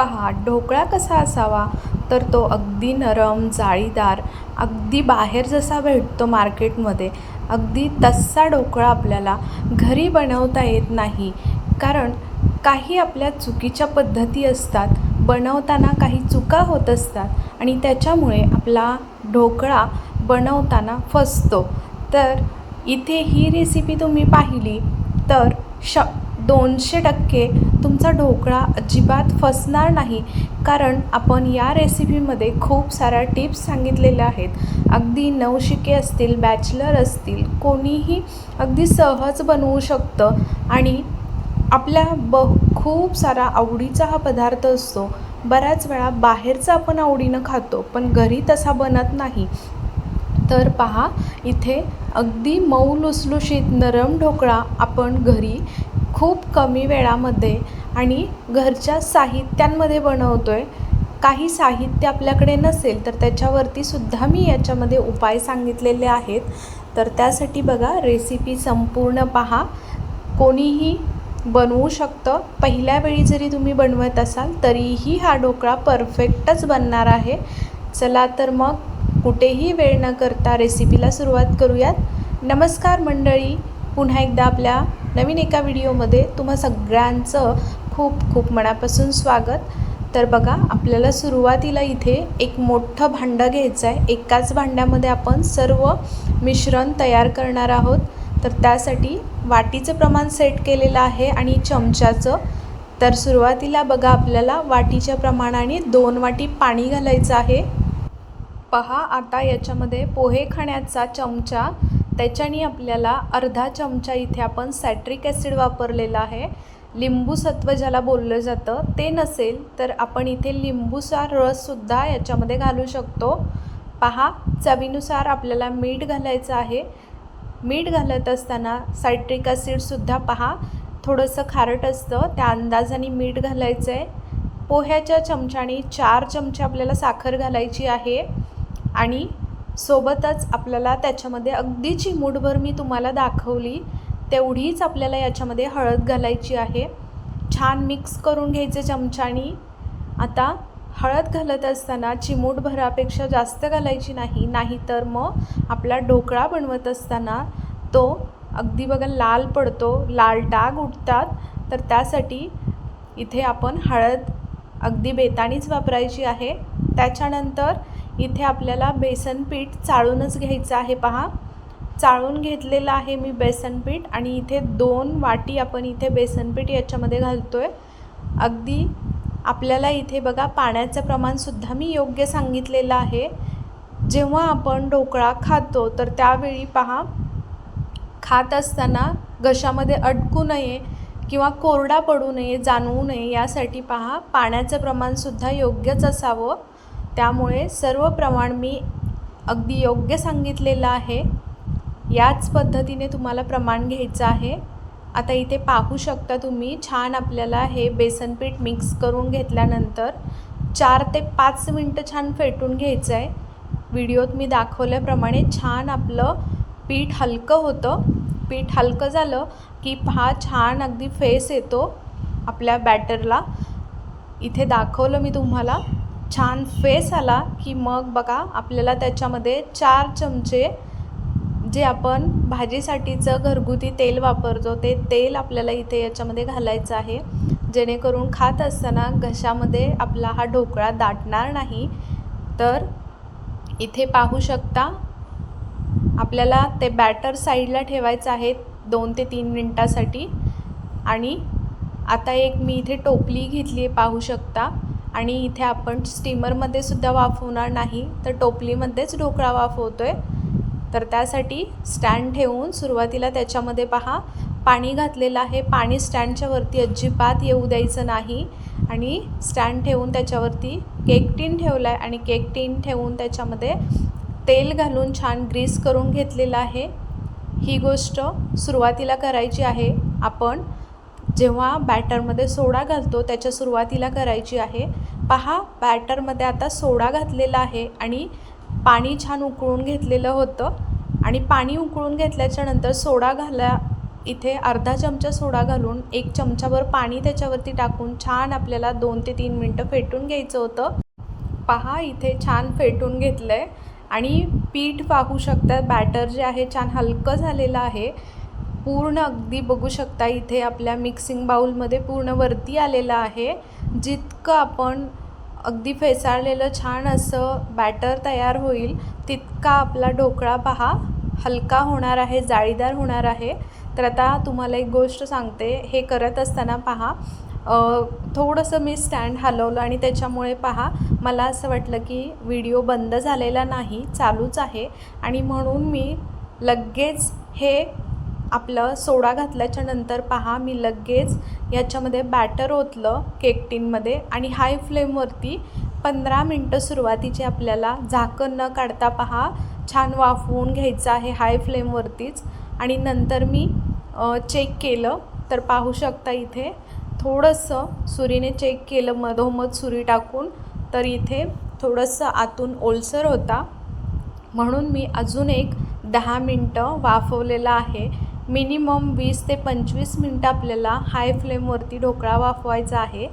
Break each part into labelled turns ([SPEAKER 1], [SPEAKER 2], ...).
[SPEAKER 1] पहा ढोकळा कसा असावा? तर तो अगदी नरम जाळीदार अगदी बाहेर जसा भेटतो मार्केटमध्ये अगदी तसा ढोकळा आपल्याला घरी बनवता येत नाही. कारण काही आपल्या चुकीच्या पद्धती असतात. बनवताना काही चुका होत असतात आणि त्याच्यामुळे आपला ढोकळा बनवताना फसतो. तर इथे ही रेसिपी तुम्ही पाहिली तर श दोनशे टक्के तुमचा ढोकळा अजिबात फसणार नाही. कारण आपण या रेसिपीमध्ये खूप साऱ्या टिप्स सांगितलेल्या आहेत. अगदी नवशिके असतील बॅचलर असतील कोणीही अगदी सहज बनवू शकतं. आणि आपल्या ब खूप सारा आवडीचा हा पदार्थ असतो. बऱ्याच वेळा बाहेरचा आपण आवडीनं खातो पण घरी तसा बनत नाही. तर पहा इथे अगदी मऊ लुसलुशीत नरम ढोकळा आपण घरी खूप कमी वेळामध्ये आणि घरच्या साहित्यांमध्ये बनवतो आहे काही साहित्य आपल्याकडे नसेल तर त्याच्यावरती सुद्धा मी याच्यामध्ये उपाय सांगितलेले आहेत. तर त्यासाठी बघा रेसिपी संपूर्ण पहा. कोणीही बनवू शकतं. पहिल्या वेळी जरी तुम्ही बनवत असाल तरीही हा ढोकळा परफेक्टच बनणार आहे. चला तर मग कुठेही वेळ न करता रेसिपीला सुरुवात करूयात. नमस्कार मंडळी पुन्हा एकदा आपल्या नवीन एका व्हिडिओमध्ये तुम्हा सगळ्यांचं खूप खूप मनापासून स्वागत. तर बघा आपल्याला सुरुवातीला इथे एक मोठं भांडं घ्यायचं आहे एकाच भांड्यामध्ये आपण सर्व मिश्रण तयार करणार आहोत. तर त्यासाठी वाटीचं प्रमाण सेट केलेलं आहे आणि चमच्याचं. तर सुरुवातीला बघा आपल्याला वाटीच्या प्रमाणाने दोन वाटी पाणी घालायचं आहे. पहा आता याच्यामध्ये पोहे खाण्याचा चमचा त्याच्याने आपल्याला अर्धा चमचा इथे आपण सॅट्रिक ॲसिड वापरलेला आहे. लिंबूसत्व ज्याला बोललं जातं ते नसेल तर आपण इथे लिंबूचा रससुद्धा याच्यामध्ये घालू शकतो. पहा चवीनुसार आपल्याला मीठ घालायचं आहे. मीठ घालत असताना सायट्रिक ॲसिडसुद्धा पहा थोडंसं खारट असतं त्या अंदाजाने मीठ घालायचं आहे. पोह्याच्या चमच्याने चार चमचे आपल्याला साखर घालायची आहे. आणि सोबतच आपल्याला त्याच्यामध्ये अगदी चिमूटभर मी तुम्हाला दाखवली तेवढीच आपल्याला याच्यामध्ये हळद घालायची आहे. छान मिक्स करून घ्यायचे चमच्यानी. आता हळद घालत असताना चिमूटभरापेक्षा जास्त घालायची नाही नाहीतर मग आपला ढोकळा बनवत असताना तो अगदी बघा लाल पडतो लाल डाग उठतात. तर त्यासाठी इथे आपण हळद अगदी बेतानीच वापरायची आहे. त्याच्यानंतर इथे आपल्याला बेसन पीठ चाळूनच घ्यायचं आहे पहा. चाळून घेतलेलं आहे मी बेसन पीठ आणि इथे दोन वाटी आपण इथे बेसन पीठ याच्यामध्ये घालतो आहे अगदी आपल्याला इथे बघा पाण्याचं प्रमाणसुद्धा मी योग्य सांगितलेलं आहे. जेव्हा आपण ढोकळा खातो तर त्यावेळी पहा खात असताना घशामध्ये अडकू नये किंवा कोरडा पडू नये जाणवू नये यासाठी पहा पाण्याचं प्रमाणसुद्धा योग्यच असावं. त्यामुळे सर्व प्रमाण मी अगदी योग्य सांगितलेलं आहे. याच पद्धतीने तुम्हाला प्रमाण घ्यायचं आहे. आता इथे पाहू शकता तुम्ही छान आपल्याला हे बेसन पीठ मिक्स करून घेतल्यानंतर चार ते पाच मिनटं छान फेटून घ्यायचं आहे. व्हिडिओत मी दाखवल्याप्रमाणे छान आपलं पीठ हलकं होतं. पीठ हलकं झालं की पहा छान अगदी फेस येतो आपल्या बॅटरला. इथे दाखवलं मी तुम्हाला. छान फेस आला की मग बघा आपल्याला त्याच्यामध्ये चार चमचे जे आपण भाजीसाठीचं घरगुती तेल वापरतो ते तेल आपल्याला इथे याच्यामध्ये घालायचं आहे. जेणेकरून खात असताना घशामध्ये आपला हा ढोकळा दाटणार नाही. तर इथे पाहू शकता आपल्याला ते बॅटर साईडला ठेवायचं आहे दोन ते तीन मिनटासाठी. आणि आता एक मी इथे टोपली घेतली आहे पाहू शकता. आणि इथे आपण स्टीमरमध्ये सुद्धा वाफवणार नाही तर टोपलीमध्येच ढोकळा वाफवतो आहे तर त्यासाठी स्टँड ठेवून सुरुवातीला त्याच्यामध्ये पहा पाणी घातलेलं आहे. पाणी स्टँडच्या वरती अजिबात येऊ द्यायचं नाही. आणि स्टँड ठेवून त्याच्यावरती केक टीन ठेवला आहे आणि केक टीन ठेवून त्याच्यामध्ये तेल घालून छान ग्रीस करून घेतलेलं आहे. ही गोष्ट सुरुवातीला करायची आहे. आपण जेव्हा बॅटरमध्ये सोडा घालतो त्याच्या सुरुवातीला करायची आहे पहा बॅटरमध्ये आता सोडा घातलेला आहे आणि पाणी छान उकळून घेतलेलं होतं आणि पाणी उकळून घेतल्याच्यानंतर सोडा घाला इथे अर्धा चमचा सोडा घालून एक चमचाभर पाणी त्याच्यावरती टाकून छान आपल्याला दोन ते तीन मिनटं फेटून घ्यायचं होतं. पहा इथे छान फेटून घेतलं आहे आणि पीठ पाहू शकतात बॅटर जे आहे छान हलकं झालेलं आहे. पूर्ण अगदी बघू शकता इथे आपल्या मिक्सिंग बाऊलमध्ये पूर्ण वरती आलेलं आहे. जितकं आपण अगदी फेसाळलेलं छान असं बॅटर तयार होईल तितका आपला ढोकळा पहा हलका होणार आहे जाळीदार होणार आहे. तर आता तुम्हाला एक गोष्ट सांगते हे करत असताना पहा थोडंसं मी स्टँड हलवलं आणि त्याच्यामुळे पहा मला असं वाटलं की व्हिडिओ बंद झालेला नाही चालूच आहे. आणि म्हणून मी लगेच हे आपलं सोडा घातल्याच्या नंतर पहा मी लगेच याच्यामध्ये बॅटर ओतलं केक टीनमध्ये आणि हाय फ्लेमवरती पंधरा मिनटं सुरुवातीची आपल्याला झाकण न काढता पहा छान वाफवून घ्यायचं आहे हाय फ्लेमवरतीच आणि नंतर मी चेक केलं तर पाहू शकता इथे थोडंसं सुरीने चेक केलं मधोमध सुरी टाकून तर इथे थोडंसं आतून ओलसर होता. म्हणून मी अजून एक दहा मिनटं वाफवलेलं आहे. मिनिमम वीस ते पंचवीस मिनटं आपल्याला हाय फ्लेमवरती ढोकळा वाफवायचा आहे.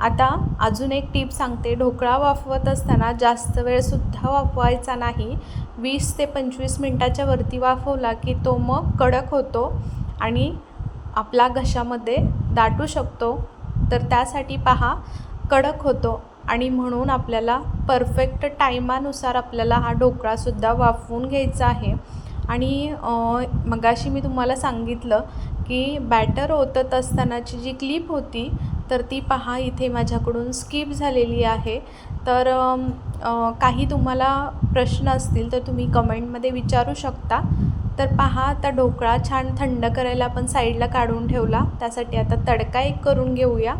[SPEAKER 1] आता अजून एक टीप सांगते. ढोकळा वाफवत असताना जास्त वेळसुद्धा वाफवायचा नाही. वीस ते पंचवीस मिनटाच्या वरती वाफवला की तो मग कडक होतो आणि आपला घशामध्ये दाटू शकतो. तर त्यासाठी पहा कडक होतो आणि म्हणून आपल्याला परफेक्ट टायमानुसार आपल्याला हा ढोकळासुद्धा वाफवून घ्यायचा आहे. आणि मगाशी मी तुम्हाला सांगितलं की बॅटर ओतत असतानाची जी क्लिप होती तर ती पहा इथे माझ्याकडून स्किप झालेली आहे. तर काही तुम्हाला प्रश्न असतील तर तुम्ही कमेंटमध्ये विचारू शकता. तर पहा आता ढोकळा छान थंड करायला आपण साईडला काढून ठेवला. त्यासाठी आता तडका एक करून घेऊया.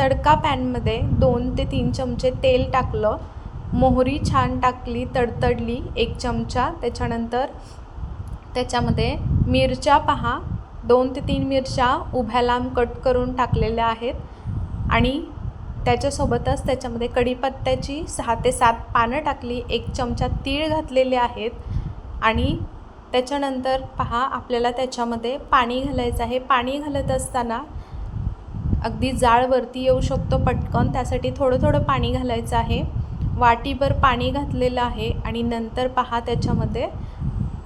[SPEAKER 1] तडका पॅनमध्ये दोन ते तीन चमचे तेल टाकलं. मोहरी छान टाकली तडतडली एक चमचा. त्याच्यानंतर त्याच्यामध्ये मिरच्या पहा. दोन ते तीन मिरच्या उभ्या लांब कट करून टाकलेल्या आहेत. आणि त्याच्यासोबतच त्याच्यामध्ये कढीपत्त्याची सहा ते सात पानं टाकली. एक चमचा तीळ घातलेले आहेत. आणि त्याच्यानंतर पहा आपल्याला त्याच्यामध्ये पाणी घालायचं आहे. पाणी घालत असताना अगदी जाळवरती येऊ शकतो पटकन. त्यासाठी थोडं थोडं पाणी घालायचं आहे. वाटीभर पाणी घातलेलं आहे. आणि नंतर पहा त्याच्यामध्ये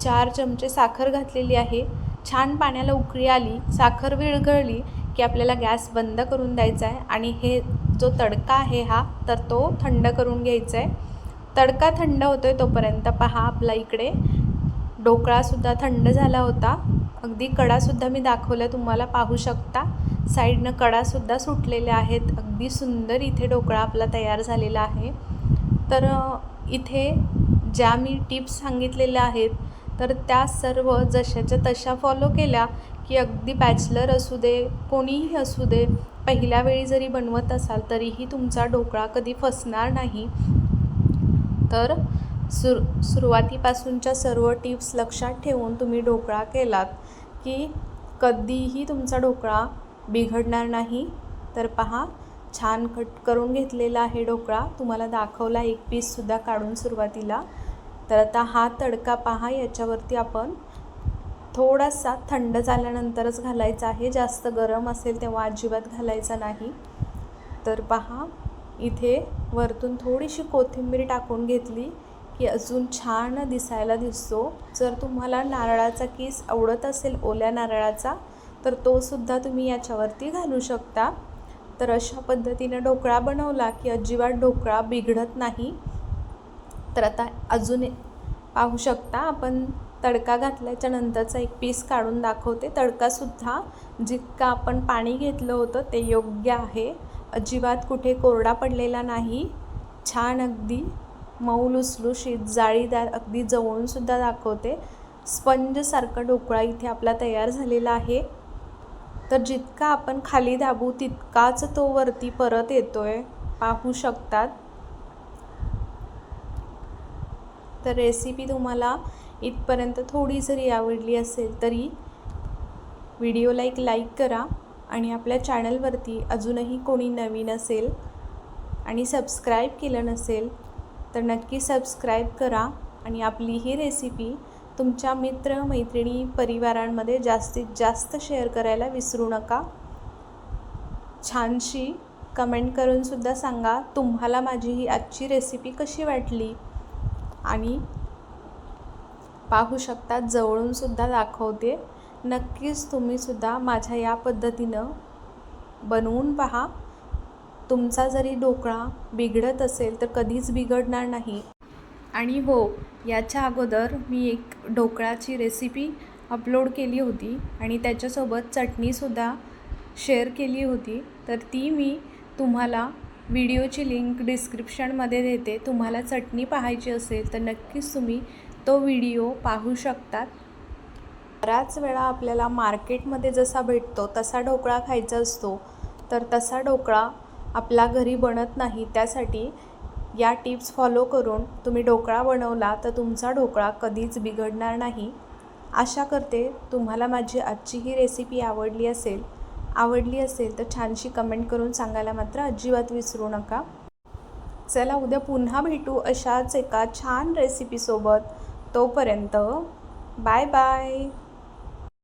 [SPEAKER 1] चार चमचे साखर घातलेली आहे. छान पाण्याला उकळी आली साखर विरघळली की आपल्याला गॅस बंद करून द्यायचा आहे आणि हे जो तडका आहे हा तर तो थंड करून घ्यायचा आहे तडका थंड होतो आहे तोपर्यंत पहा आपला इकडे ढोकळासुद्धा थंड झाला होता. अगदी कडासुद्धा मी दाखवला तुम्हाला पाहू शकता. साईडनं कडासुद्धा सुटलेल्या आहेत. अगदी सुंदर इथे ढोकळा आपला तयार झालेला आहे. तर इथे ज्या मी टिप्स सांगितलेल्या आहेत तर त्या सर्व जशाच्या तशा फॉलो केल्या की अगदी बॅचलर असू दे कोणीही असू दे पहिल्या वेळी जरी बनवत असाल तरीही तुमचा ढोकळा कधी फसणार नाही. तर सुर सुरुवातीपासूनच्या सर्व टिप्स लक्षात ठेवून तुम्ही ढोकळा केलात की कधीही तुमचा ढोकळा बिघडणार नाही. तर पहा छान कट करून घेतलेला आहे ढोकळा. तुम्हाला दाखवला एक पीससुद्धा काढून सुरुवातीला. तर आता हा तडका पहा याच्यावरती आपण थोडासा थंड झाल्यानंतरच घालायचा आहे. जास्त गरम असेल तेव्हा अजिबात घालायचा नाही. तर पहा इथे वरतून थोडीशी कोथिंबीर टाकून घेतली की अजून छान दिसायला दिसतो. जर तुम्हाला नारळाचा किस आवडत असेल ओल्या नारळाचा तर तो सुद्धा तुम्ही याच्यावरती घालू शकता. तर अशा पद्धतीनं ढोकळा बनवला की अजिबात ढोकळा बिघडत नाही. तर आता अजून पाहू शकता आपण तडका घातल्याच्या नंतरचा एक पीस काढून दाखवते. तडकासुद्धा जितकं आपण पाणी घेतलं होतं ते योग्य आहे. अजिबात कुठे कोरडा पडलेला नाही. छान अगदी मऊ लुसलुशीत जाळीदार अगदी जवळूनसुद्धा दाखवते. स्पंजसारखा ढोकळा इथे आपला तयार झालेला आहे. तर जितका आपण खाली दाबू तितकाच तो वरती परत येतो आहे पाहू शकतात. तर रेसिपी तुम्हाला इथपर्यंत थोडी जरी आवडली असेल तरी व्हिडिओला एक लाईक करा आणि आपल्या चॅनलवरती अजूनही कोणी नवीन असेल आणि सबस्क्राईब केलं नसेल तर नक्की सबस्क्राईब करा आणि आपली ही रेसिपी तुमच्या मित्र मैत्रिणी परिवारांमध्ये जास्तीत जास्त शेअर करायला विसरू नका. छानशी कमेंट करूनसुद्धा सांगा तुम्हाला माझी ही आजची रेसिपी कशी वाटली. आणि पाहू शकता जवळूनसुद्धा दाखवते. नक्कीच तुम्हीसुद्धा माझ्या या पद्धतीनं बनवून पहा. तुमचा जरी ढोकळा बिघडत असेल तर कधीच बिघडणार नाही. आणि हो याच्या अगोदर मी एक ढोकळाची रेसिपी अपलोड केली होती आणि त्याच्यासोबत चटणीसुद्धा शेअर केली होती. तर ती मी तुम्हाला व्हिडिओची लिंक डिस्क्रिप्शनमध्ये देते. तुम्हाला चटणी पाहायची असेल तर नक्कीच तुम्ही तो व्हिडिओ पाहू शकतात बऱ्याच वेळा आपल्याला मार्केटमध्ये जसा भेटतो तसा ढोकळा खायचा असतो. तर तसा ढोकळा आपल्या घरी बनत नाही. त्यासाठी या टिप्स फॉलो करून तुम्ही ढोकळा बनवला तर तुमचा ढोकळा कधीच बिघडणार नाही. आशा करते तुम्हाला माझी आजची ही रेसिपी आवडली असेल. आवडली असेल तर छानशी कमेंट करून सांगायला मात्र अजिबात विसरू नका. चला उद्या पुन्हा भेटू अशाच एका छान रेसिपीसोबत तोपर्यंत बाय बाय